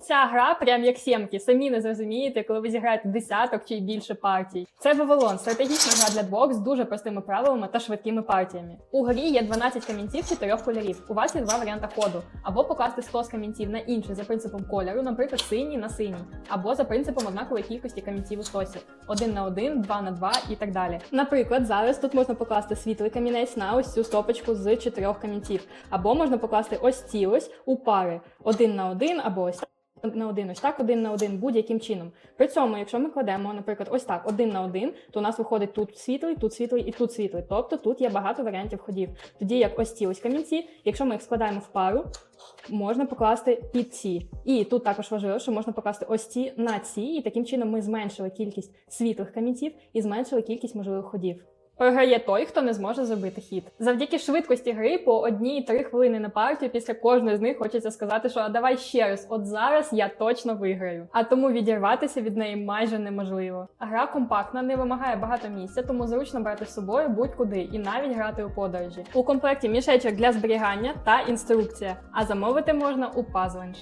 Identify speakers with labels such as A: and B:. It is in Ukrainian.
A: Ця гра прям як сімки. Самі не зрозумієте, коли ви зіграєте десяток чи більше партій. Це Вавилон, стратегічна гра для двох з дуже простими правилами та швидкими партіями. У грі є 12 камінців чотирьох кольорів. У вас є два варіанти ходу: або покласти 100 з камінців на інший за принципом кольору, наприклад, синій на синій, або за принципом однакової кількості камінців у стосі: один на один, два на два і так далі. Наприклад, зараз тут можна покласти світлий камінець на ось цю стопочку з чотирьох камінців, або можна покласти ось ці ось у пари один на один, або ось на один, ось так, один на один, будь-яким чином. При цьому, якщо ми кладемо, наприклад, ось так, один на один, то у нас виходить тут світлий, тут світлий і тут світлий. Тобто тут є багато варіантів ходів. Тоді як ось ці ось камінці, якщо ми їх складаємо в пару, можна покласти під ці. І тут також важливо, що можна покласти ось ці на ці, і таким чином ми зменшили кількість світлих камінців і зменшили кількість можливих ходів. Програє той, хто не зможе зробити хід. Завдяки швидкості гри по одній-три хвилини на партію після кожної з них хочеться сказати, що «А давай ще раз, от зараз я точно виграю. А тому відірватися від неї майже неможливо. Гра компактна, не вимагає багато місця, тому зручно брати з собою будь-куди і навіть грати у подорожі. У комплекті мішечок для зберігання та інструкція. А замовити можна у Puzzlench.